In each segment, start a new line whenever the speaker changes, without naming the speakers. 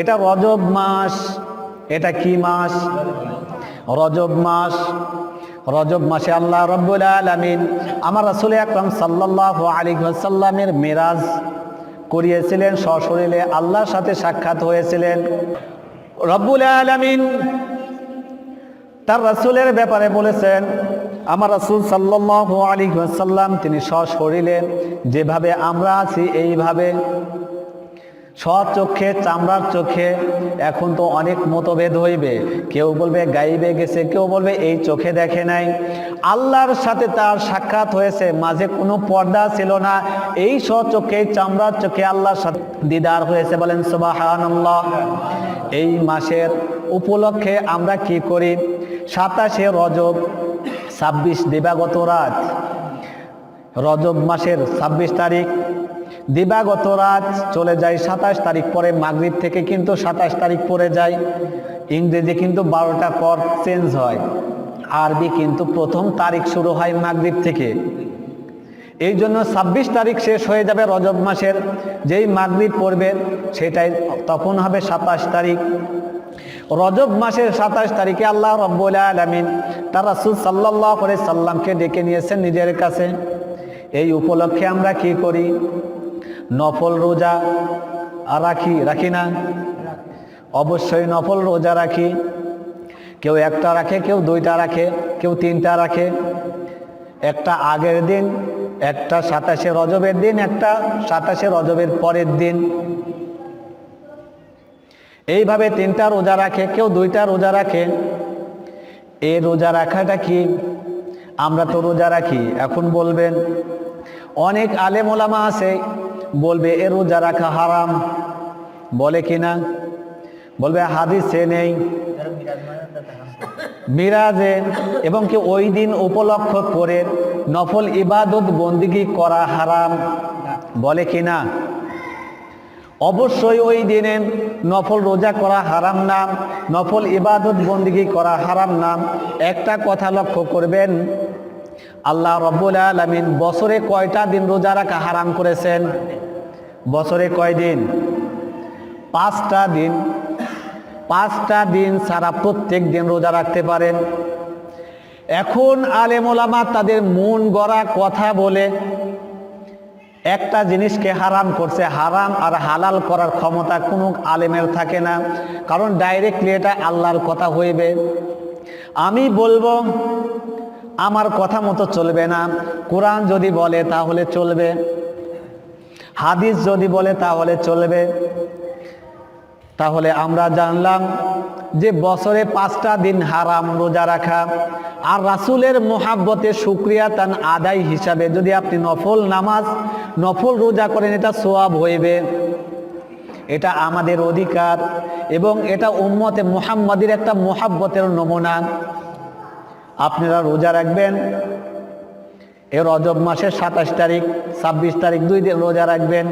এটা রজব মাস, এটা কি মাস? রজব মাস, রজব মাসে আল্লাহ রব্বুল আলমিন আমার রাসুল আকরম সাল্লাহ আলী সাল্লামের মেরাজ করিয়েছিলেন, সশরীরে আল্লাহর সাথে সাক্ষাৎ হয়েছিলেন। রব্বুল আলমিন তার রাসুলের ব্যাপারে বলেছেন, আমার রাসুল সাল্লাহ আলী সাল্লাম তিনি সশরীরে, যেভাবে আমরা আছি, এইভাবে চোখে, চামড়ার চোখে। এখন তো অনেক মতভেদ হইবে। কেউ বলবে গাইবে গেছে, কেউ বলবে এই চোখে দেখে নাই। আল্লাহর সাথে তার সাক্ষাৎ হয়েছে, মাঝে কোনো পর্দা ছিল না। এই চোখে, চামড়ার চোখে আল্লাহর সাথে দিদার হয়েছে বলেন সুবাহান এই মাসের উপলক্ষে আমরা কি করি? সাতাশে রজব, ছাব্বিশ দিবাগত রাত। রজব মাসের ছাব্বিশ তারিখ। দিবাগত রাত চলে যায় সাতাশ তারিখ পরে, মাগরিব থেকে কিন্তু সাতাশ তারিখ পরে যায়। ইংরেজি কিন্তু বারোটা পর চেঞ্জ হয়। আরবি কিন্তু প্রথম তারিখ শুরু হয় মাগরিব থেকে। এই জন্য ছাব্বিশ তারিখ শেষ হয়ে যাবে রজব মাসের। যেই মাগরিব পড়বে, সেটাই তখন হবে সাতাশ তারিখ। রজব মাসের সাতাশ তারিখে আল্লাহ রব্বুল আলমিন তার রাসুল সাল্লাহ করে সাল্লামকে ডেকে নিয়েছেন নিজের কাছে। এই উপলক্ষে আমরা কি করি? নফল রোজা রাখি রাখি না? অবশ্যই নফল রোজা রাখি। কেউ একটা রাখে, কেউ দুইটা রাখে, কেউ তিনটা রাখে। একটা আগের দিন, একটা সাতাশে রজবের দিন, একটা সাতাশে রজবের পরের দিন। এইভাবে তিনটা রোজা রাখে, কেউ দুইটা রোজা রাখে। এই রোজা রাখাটা কি? আমরা তো রোজা রাখি, এখন বলবেন। অনেক আলেম ওলামা আছে বলবে, এ রোজা রাখা হারাম। বলে কি না? বলবে, হাদিসে নেই। মিরাজে এবং কি ওই দিন উপলক্ষ করে নফল ইবাদত বন্দিগি করা হারাম? বলে কি না? অবশ্যই ওই দিনে নফল রোজা করা হারাম নাম নফল ইবাদত বন্দিগি করা হারাম নাম একটা কথা লক্ষ্য করবেন আল্লাহ রব্বুল আলমিন বছরে কয়টা দিন রোজা রাখা হারাম করেছেন? বছরে কয় দিন? পাঁচটা দিন। পাঁচটা দিন সারা প্রত্যেক দিন রোজা রাখতে পারেন। এখন আলেমোলামা তাদের মন গড়া কথা বলে, একটা জিনিসকে হারাম করছে, হারাম আর হালাল করার ক্ষমতা কোনো আলেমের থাকে না। কারণ ডাইরেক্টলি এটা আল্লাহর কথা হইবে। আমি বলব আমার কথা মতো চলবে না। কোরআন যদি বলে তাহলে চলবে। হাদিস যদি বলে তাহলে চলবে। তাহলে আমরা জানলাম যে বছরে পাঁচটা দিন হারাম রোজা রাখা আর রাসুলের মোহাব্বতে সুক্রিয়া তান আদায় হিসাবে যদি আপনি নফল নামাজ, নফল রোজা করেন, এটা সোয়াব হইবে। এটা আমাদের অধিকার এবং এটা উম্মতে মোহাম্মদের একটা মোহাব্বতের নমুনা। আপনারা রোজা রাখবেন। এ রজব মাসের সাতাশ তারিখ, ছাব্বিশ তারিখ দুই দিন রোজা রাখবেন।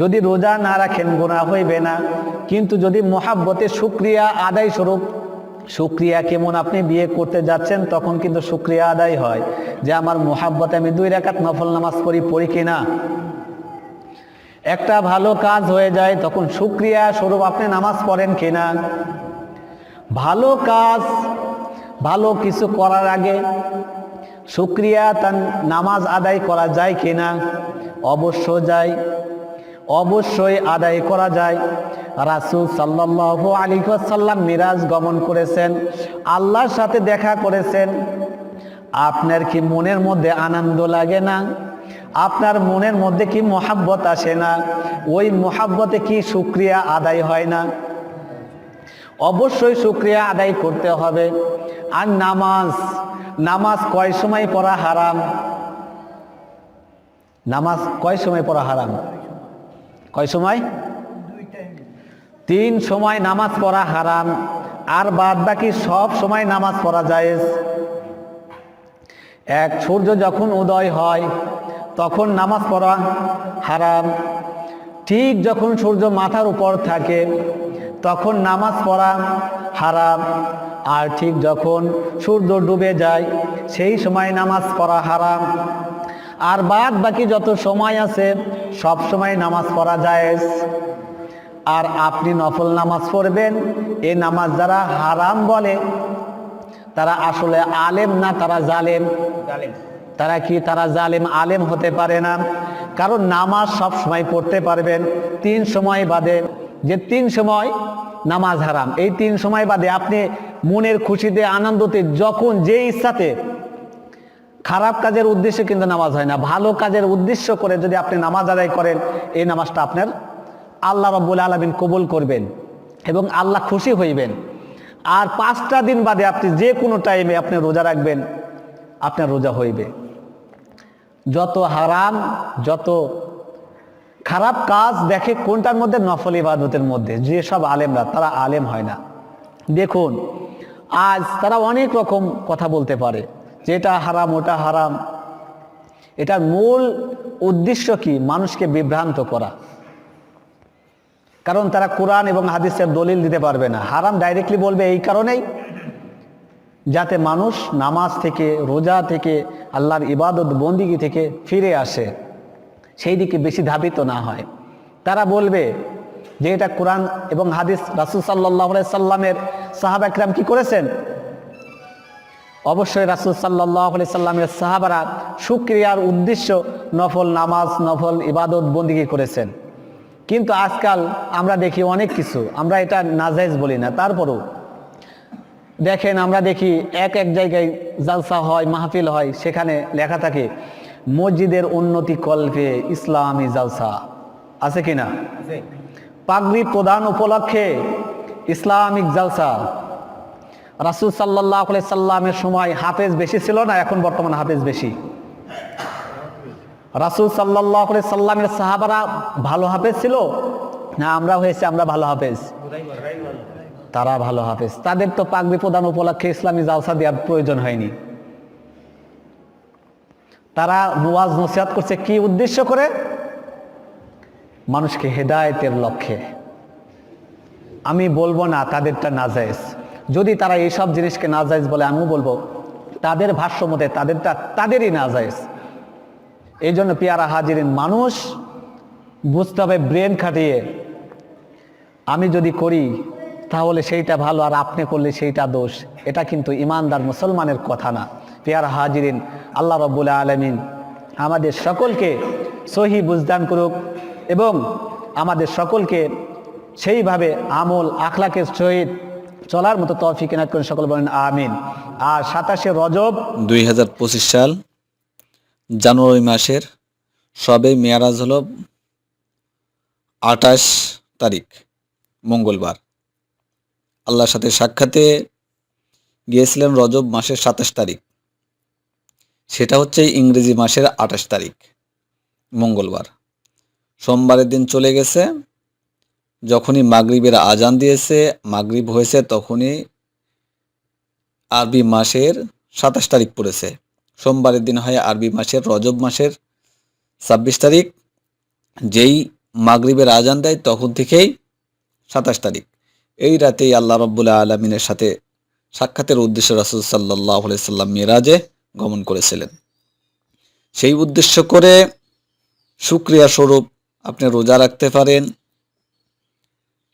যদি রোজা না রাখেন গোনা হইবে না। কিন্তু যদি মোহাব্বতে সুক্রিয়া আদায় স্বরূপ সুক্রিয়া কেমন আপনি বিয়ে করতে যাচ্ছেন, তখন কিন্তু সুক্রিয়া আদায় হয়। যে আমার মোহাব্বতে আমি দুই রেখাত নফল নামাজ করি পড়ি কিনা একটা ভালো কাজ হয়ে যায়, তখন সুক্রিয়া স্বরূপ আপনি নামাজ পড়েন কিনা ভালো কাজ ভালো কিছু করার আগে সুক্রিয়া তার নামাজ আদায় করা যায় কি না? অবশ্য যায়। অবশ্যই আদায় করা যায়। রাসুল সাল্লাহ আলী সাল্লাম মিরাজ গমন করেছেন, আল্লাহর সাথে দেখা করেছেন। আপনার কি মনের মধ্যে আনন্দ লাগে না? আপনার মনের মধ্যে কি মোহাব্বত আসে না? ওই মোহাব্বতে কি সুক্রিয়া আদায় হয় না? অবশ্যই সুক্রিয়া আদায় করতে হবে। আর নামাজ নামাজ কয় সময় পড়া হারাম? নামাজ কয় সময় পড়া হারাম? কয় সময়? তিন সময় নামাজ পড়া হারাম। আর বাদ বাকি সব সময় নামাজ পড়া যায় এক, সূর্য যখন উদয় হয়, তখন নামাজ পড়া হারাম। ঠিক যখন সূর্য মাথার উপর থাকে তখন নামাজ পড়া হারাম। আর ঠিক যখন সূর্য ডুবে যায়, সেই সময় নামাজ পড়া হারাম। আর বাদ বাকি যত সময় আছে, সব সময় নামাজ পড়া যায় আর আপনি নফল নামাজ পড়বেন, এ নামাজ যারা হারাম বলে, তারা আসলে আলেম না, তারা জালেম। তারা কি, তারা জালেম, আলেম হতে পারে না। কারণ নামাজ সব সময় পড়তে পারবেন, তিন সময় বাদে যে তিন সময় নামাজ হারাম। এই তিন সময় বাদে আপনি মনের খুশিতে, আনন্দতে, যখন যে ইচ্ছাতে খারাপ কাজের উদ্দেশ্যে কিন্তু নামাজ হয় না, ভালো কাজের উদ্দেশ্য করে যদি আপনি নামাজ আদায় করেন, এই নামাজটা আপনার আল্লাহ রব্বুল আলমিন কবুল করবেন এবং আল্লাহ খুশি হইবেন। আর পাঁচটা দিন বাদে আপনি যে কোনো টাইমে আপনি রোজা রাখবেন, আপনার রোজা হইবে। যত হারাম, যত খারাপ কাজ দেখে কোনটার মধ্যে নফল ইবাদতের মধ্যে? যেসব আলেমরা, তারা আলেম হয় না। দেখুন, আজ তারা অনেক রকম কথা বলতে পারে। যে এটা হারাম, ওটা হারাম। এটার মূল উদ্দেশ্য কি? মানুষকে বিভ্রান্ত করা। কারণ তারা কোরআন এবং হাদিসের দলিল দিতে পারবে না। হারাম ডাইরেক্টলি বলবে এই কারণেই। যাতে মানুষ নামাজ থেকে, রোজা থেকে, আল্লাহর ইবাদত, বন্দিগি থেকে ফিরে আসে। সেই দিকে বেশি ধাবিত না হয়। তারা বলবে যে এটা কোরআন এবং হাদিস। রাসুল সাল্লাহ সাল্লামের সাহাব একরাম কি করেছেন? অবশ্যই রাসুল সাল্লাহ সাল্লামের সাহাবারা সুক্রিয়ার উদ্দেশ্য নফল নামাজ, নফল ইবাদত বন্দিগি করেছেন। কিন্তু আজকাল আমরা দেখি অনেক কিছু। আমরা এটা নাজাইজ বলি না। তারপরও দেখেন আমরা দেখি এক এক জায়গায় জালসা হয়, মাহফিল হয়, সেখানে লেখা থাকে মসজিদের উন্নতি কল্পে ইসলামী জালসা। আছে কিনা পাগড়ি প্রদান উপলক্ষে ইসলামিক জালসা। রাসুল সাল্লাহ সাল্লামের সময় হাফেজ বেশি ছিল না এখন বর্তমান হাফেজ বেশি। রাসুল সাল্লাহ সাল্লামের সাহাবারা ভালো হাফেজ ছিল? না আমরা হয়েছে আমরা ভালো হাফেজ। তারা ভালো হাফেজ। তাদের তো পাগড়ি প্রদান উপলক্ষে ইসলামী জালসা দেওয়ার প্রয়োজন হয়নি। তারা মুওয়াজ নসিহাত করছে কি উদ্দেশ্য করে? মানুষকে হেদায়েতের লক্ষ্যে। আমি বলব না তাদেরটা নাজায়েজ। যদি তারা এইসব জিনিসকে নাজায়েজ বলে, আমিও বলব, তাদের ভাষ্য মতে তাদেরটা, তাদেরই নাজায়েজ। এই জন্য পেয়ারা হাজিরিন, মানুষ বুঝতে হবে, ব্রেন খাটিয়ে আমি যদি করি, তাহলে সেইটা ভালো, আর আপনি করলে সেইটা দোষ। এটা কিন্তু ইমানদার মুসলমানের কথা না। পেয়ার হাজিরিন, আল্লাহ রব্বুল আলমিন আমাদের সকলকে সহি বুঝদান করুক এবং আমাদের সকলকে সেইভাবে আমল আখলাকের সহিত চলার মতো তৌফিক এনায়ত করেন, সকল বলেন আমিন। আর সাতাশে রজব
দুই হাজার পঁচিশ সাল, জানুয়ারি মাসের সবে মেয়ারাজ হলো আঠাশ তারিখ, মঙ্গলবার। আল্লাহর সাথে সাক্ষাতে গিয়েছিলেন রজব মাসের সাতাশ তারিখ। সেটা হচ্ছে ইংরেজি মাসের আঠাশ তারিখ, মঙ্গলবার। সোমবারের দিন চলে গেছে। যখনই মাগরিবের আজান দিয়েছে, মাগরিব হয়েছে তখনই আরবি মাসের সাতাশ তারিখ পড়েছে। সোমবারের দিন হয় আরবি মাসের রজব মাসের ছাব্বিশ তারিখ। যেই মাগরিবের আজান দেয় তখন থেকেই সাতাশ তারিখ। এই রাতেই আল্লাহ রব্বুল্লাহ আলমিনের সাথে সাক্ষাতের উদ্দেশ্যে রাসুল সাল্লাহ সাল্লাম মিরাজে গমন করেছিলেন। সেই উদ্দেশ্য করে সুক্রিয়া স্বরূপ আপনি রোজা রাখতে পারেন,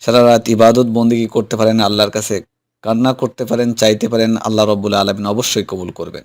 সারা রাত ইবাদত বন্দিগি করতে পারেন, আল্লাহর কাছে কান্না করতে পারেন, চাইতে পারেন, আল্লাহ রব্বুল আলমিন অবশ্যই কবুল করবেন।